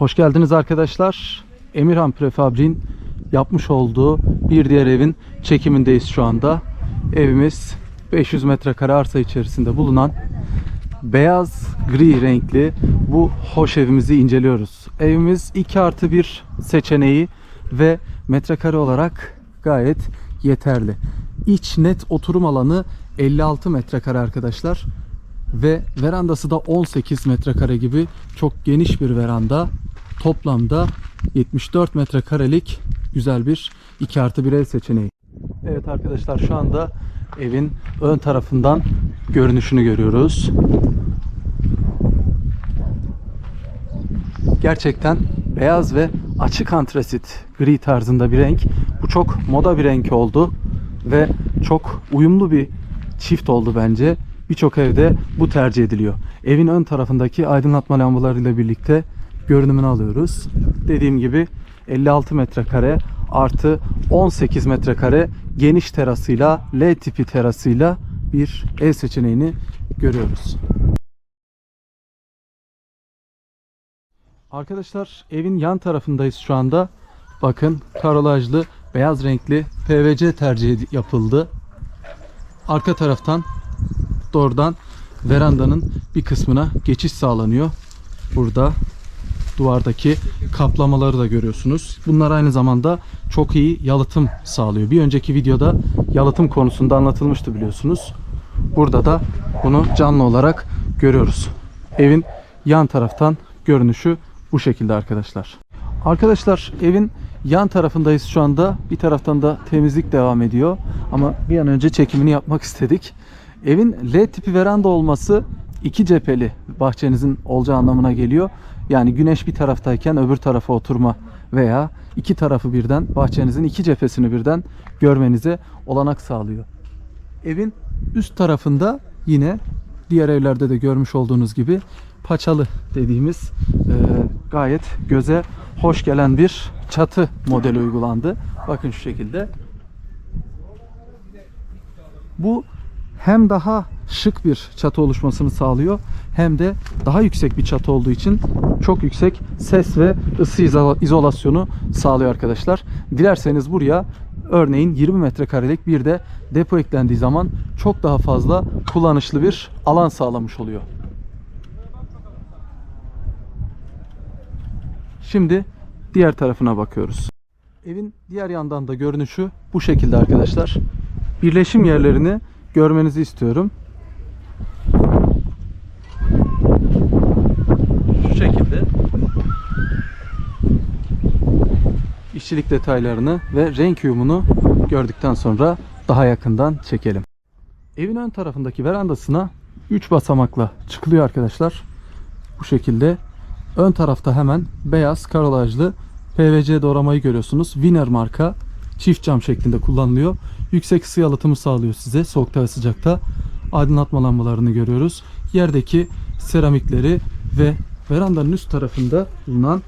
Hoş geldiniz arkadaşlar. Emirhan Prefabrik'in yapmış olduğu bir diğer evin çekimindeyiz şu anda. Evimiz 500 metrekare arsa içerisinde bulunan beyaz gri renkli bu hoş evimizi inceliyoruz. Evimiz 2 artı 1 seçeneği ve metrekare olarak gayet yeterli. İç net oturum alanı 56 metrekare arkadaşlar ve verandası da 18 metrekare gibi çok geniş bir veranda. Toplamda 74 metrekarelik güzel bir 2 artı 1 ev seçeneği. Evet arkadaşlar şu anda evin ön tarafından görünüşünü görüyoruz. Gerçekten beyaz ve açık antrasit gri tarzında bir renk. Bu çok moda bir renk oldu ve çok uyumlu bir çift oldu bence. Birçok evde bu tercih ediliyor. Evin ön tarafındaki aydınlatma lambalarıyla birlikte görünümünü alıyoruz. Dediğim gibi 56 metrekare artı 18 metrekare geniş terasıyla L tipi terasıyla bir ev seçeneğini görüyoruz. Arkadaşlar evin yan tarafındayız şu anda. Bakın karolajlı beyaz renkli PVC tercih ed- yapıldı. Arka taraftan doğrudan verandanın bir kısmına geçiş sağlanıyor. Burada duvardaki kaplamaları da görüyorsunuz. Bunlar aynı zamanda çok iyi yalıtım sağlıyor. Bir önceki videoda yalıtım konusunda anlatılmıştı biliyorsunuz. Burada da bunu canlı olarak görüyoruz. Evin yan taraftan görünüşü bu şekilde arkadaşlar. Arkadaşlar evin yan tarafındayız şu anda. Bir taraftan da temizlik devam ediyor. Ama bir an önce çekimini yapmak istedik. Evin L tipi veranda olması iki cepheli bahçenizin olacağı anlamına geliyor. Yani güneş bir taraftayken öbür tarafa oturma veya iki tarafı birden bahçenizin iki cephesini birden görmenize olanak sağlıyor. Evin üst tarafında yine diğer evlerde de görmüş olduğunuz gibi paçalı dediğimiz e, gayet göze hoş gelen bir çatı modeli uygulandı. Bakın şu şekilde. Bu hem daha şık bir çatı oluşmasını sağlıyor hem de daha yüksek bir çatı olduğu için çok yüksek ses ve ısı izo- izolasyonu sağlıyor arkadaşlar. Dilerseniz buraya örneğin 20 metrekarelik bir de depo eklendiği zaman çok daha fazla kullanışlı bir alan sağlamış oluyor. Şimdi diğer tarafına bakıyoruz. Evin diğer yandan da görünüşü bu şekilde arkadaşlar. Birleşim yerlerini görmenizi istiyorum. Şu şekilde işçilik detaylarını ve renk uyumunu gördükten sonra daha yakından çekelim. Evin ön tarafındaki verandasına 3 basamakla çıkılıyor arkadaşlar. Bu şekilde ön tarafta hemen beyaz karolajlı PVC doğramayı görüyorsunuz. Wiener marka çift cam şeklinde kullanılıyor. Yüksek ısı yalıtımı sağlıyor size soğukta ve sıcakta. Aydınlatma lambalarını görüyoruz. Yerdeki seramikleri ve verandanın üst tarafında bulunan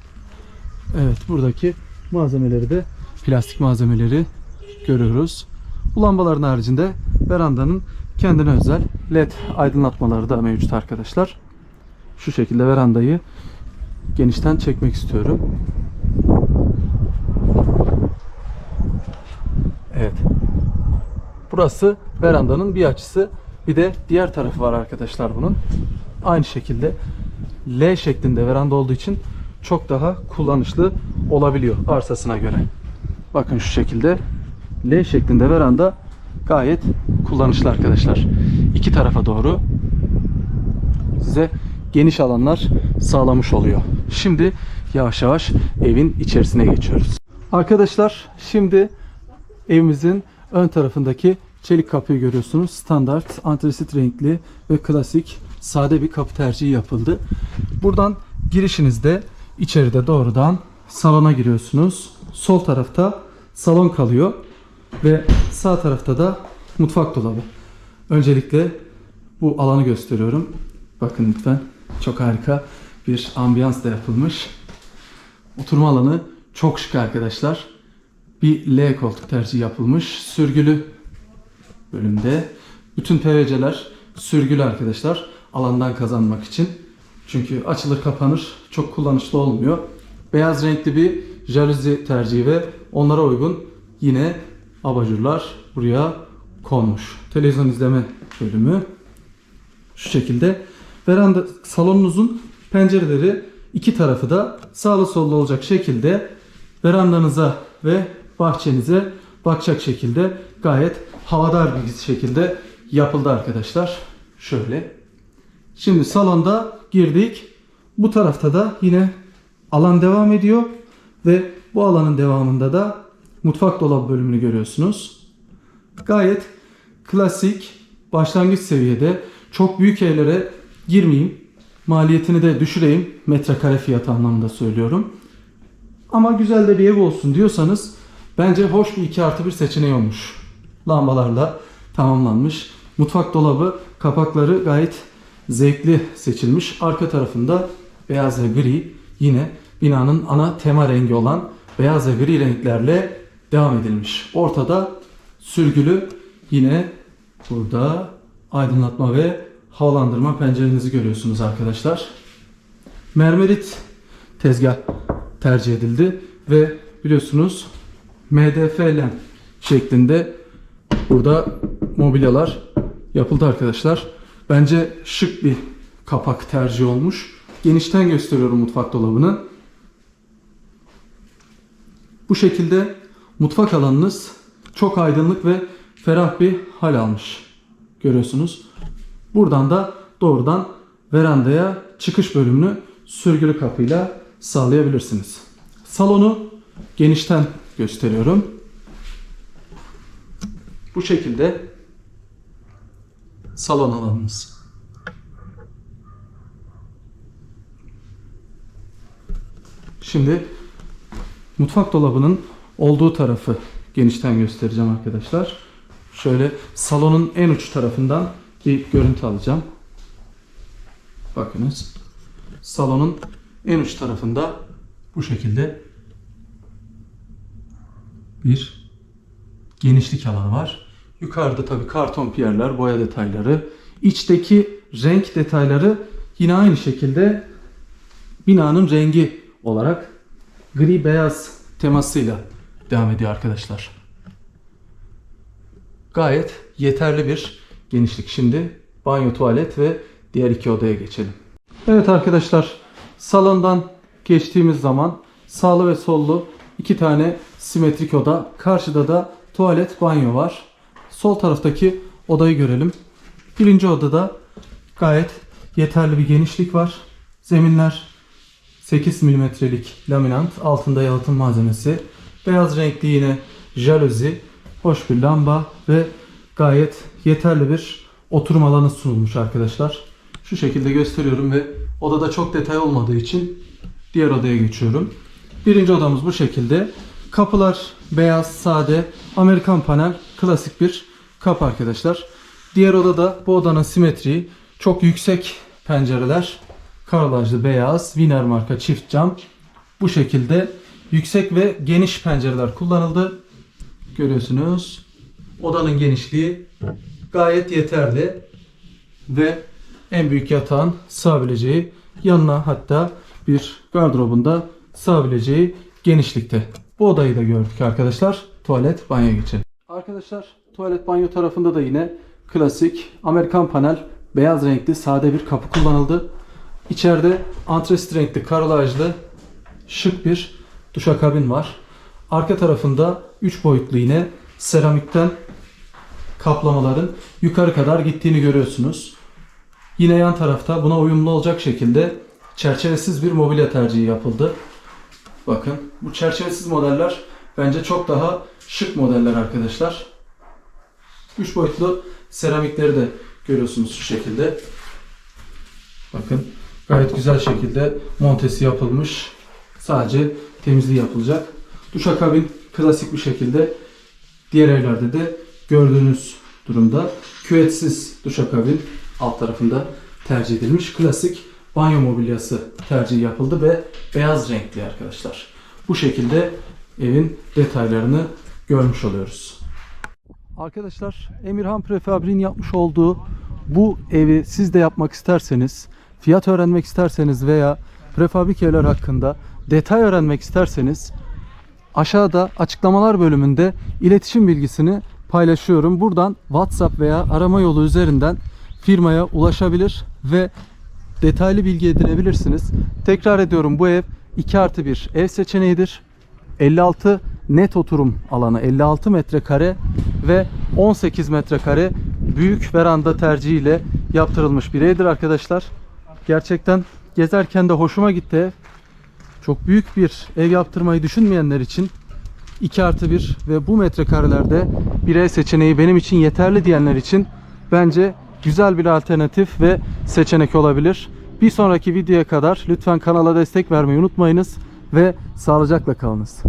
evet buradaki malzemeleri de plastik malzemeleri görüyoruz. Bu lambaların haricinde verandanın kendine özel led aydınlatmaları da mevcut arkadaşlar. Şu şekilde verandayı genişten çekmek istiyorum. Evet. Burası verandanın bir açısı. Bir de diğer tarafı var arkadaşlar bunun. Aynı şekilde L şeklinde veranda olduğu için çok daha kullanışlı olabiliyor arsasına göre. Bakın şu şekilde L şeklinde veranda gayet kullanışlı arkadaşlar. İki tarafa doğru size geniş alanlar sağlamış oluyor. Şimdi yavaş yavaş evin içerisine geçiyoruz. Arkadaşlar şimdi evimizin ön tarafındaki çelik kapıyı görüyorsunuz. Standart antrasit renkli ve klasik sade bir kapı tercihi yapıldı. Buradan girişinizde içeride doğrudan salona giriyorsunuz. Sol tarafta salon kalıyor ve sağ tarafta da mutfak dolabı. Öncelikle bu alanı gösteriyorum. Bakın lütfen. Çok harika bir ambiyans da yapılmış. Oturma alanı çok şık arkadaşlar. Bir L koltuk tercihi yapılmış. Sürgülü bölümde. Bütün PVC'ler sürgülü arkadaşlar. Alandan kazanmak için. Çünkü açılır kapanır çok kullanışlı olmuyor. beyaz renkli bir jaluzi tercihi ve onlara uygun yine abajurlar buraya konmuş. Televizyon izleme bölümü şu şekilde. Veranda salonunuzun pencereleri iki tarafı da sağlı sollu olacak şekilde verandanıza ve bahçenize bakacak şekilde gayet havadar bir şekilde yapıldı arkadaşlar. Şöyle. Şimdi salonda girdik. Bu tarafta da yine alan devam ediyor ve bu alanın devamında da mutfak dolabı bölümünü görüyorsunuz. Gayet klasik başlangıç seviyede çok büyük evlere girmeyeyim. Maliyetini de düşüreyim. Metrekare fiyatı anlamında söylüyorum. Ama güzel de bir ev olsun diyorsanız bence hoş bir 2 artı bir seçeneği olmuş. Lambalarla tamamlanmış. Mutfak dolabı kapakları gayet zevkli seçilmiş. Arka tarafında beyaz ve gri yine binanın ana tema rengi olan beyaz ve gri renklerle devam edilmiş. Ortada sürgülü yine burada aydınlatma ve havalandırma pencerenizi görüyorsunuz arkadaşlar. Mermerit tezgah tercih edildi ve biliyorsunuz MDF lem şeklinde burada mobilyalar yapıldı arkadaşlar. Bence şık bir kapak tercih olmuş. Genişten gösteriyorum mutfak dolabını. Bu şekilde mutfak alanınız çok aydınlık ve ferah bir hal almış. Görüyorsunuz. Buradan da doğrudan verandaya çıkış bölümünü sürgülü kapıyla sağlayabilirsiniz. Salonu genişten gösteriyorum. Bu şekilde salon alanımız. Şimdi mutfak dolabının olduğu tarafı genişten göstereceğim arkadaşlar. Şöyle salonun en uç tarafından bir görüntü alacağım. Bakınız. Salonun en uç tarafında bu şekilde bir genişlik alanı var. Yukarıda tabii karton piyerler, boya detayları. İçteki renk detayları yine aynı şekilde binanın rengi olarak gri beyaz temasıyla devam ediyor arkadaşlar. Gayet yeterli bir genişlik. Şimdi banyo, tuvalet ve diğer iki odaya geçelim. Evet arkadaşlar salondan geçtiğimiz zaman sağlı ve sollu iki tane simetrik oda. Karşıda da tuvalet, banyo var. Sol taraftaki odayı görelim. Birinci odada gayet yeterli bir genişlik var. Zeminler 8 milimetrelik laminant, altında yalıtım malzemesi, beyaz renkli yine jaluzi, hoş bir lamba ve gayet yeterli bir oturum alanı sunulmuş arkadaşlar. Şu şekilde gösteriyorum ve odada çok detay olmadığı için diğer odaya geçiyorum. Birinci odamız bu şekilde. Kapılar beyaz, sade, Amerikan panel, klasik bir kapı arkadaşlar. Diğer odada bu odanın simetriği çok yüksek pencereler, karolajlı beyaz, Wiener marka çift cam. Bu şekilde yüksek ve geniş pencereler kullanıldı. Görüyorsunuz. Odanın genişliği gayet yeterli ve en büyük yatağın sığabileceği yanına hatta bir gardırobunda sığabileceği genişlikte. Bu odayı da gördük arkadaşlar. Tuvalet, banyo geçelim. Arkadaşlar tuvalet banyo tarafında da yine klasik Amerikan panel beyaz renkli sade bir kapı kullanıldı. İçeride antresit renkli karolajlı şık bir duşakabin var. Arka tarafında 3 boyutlu yine seramikten kaplamaların yukarı kadar gittiğini görüyorsunuz. Yine yan tarafta buna uyumlu olacak şekilde çerçevesiz bir mobilya tercihi yapıldı. Bakın bu çerçevesiz modeller bence çok daha şık modeller arkadaşlar. 3 boyutlu seramikleri de görüyorsunuz şu şekilde. Bakın gayet güzel şekilde montesi yapılmış. Sadece temizliği yapılacak. Duşakabin klasik bir şekilde diğer evlerde de gördüğünüz durumda. Küvetsiz duşakabin alt tarafında tercih edilmiş. Klasik banyo mobilyası tercih yapıldı ve beyaz renkli arkadaşlar. Bu şekilde evin detaylarını görmüş oluyoruz. Arkadaşlar Emirhan Prefabrik'in yapmış olduğu bu evi siz de yapmak isterseniz, fiyat öğrenmek isterseniz veya prefabrik evler hakkında detay öğrenmek isterseniz aşağıda açıklamalar bölümünde iletişim bilgisini paylaşıyorum. Buradan WhatsApp veya arama yolu üzerinden firmaya ulaşabilir ve detaylı bilgi edinebilirsiniz. Tekrar ediyorum bu ev 2 artı 1 ev seçeneğidir. 56 net oturum alanı 56 metrekare ve 18 metrekare büyük veranda tercihiyle yaptırılmış bir evdir arkadaşlar. Gerçekten gezerken de hoşuma gitti ev. Çok büyük bir ev yaptırmayı düşünmeyenler için 2 artı 1 ve bu metrekarelerde bir ev seçeneği benim için yeterli diyenler için bence güzel bir alternatif ve seçenek olabilir. Bir sonraki videoya kadar lütfen kanala destek vermeyi unutmayınız ve sağlıcakla kalınız.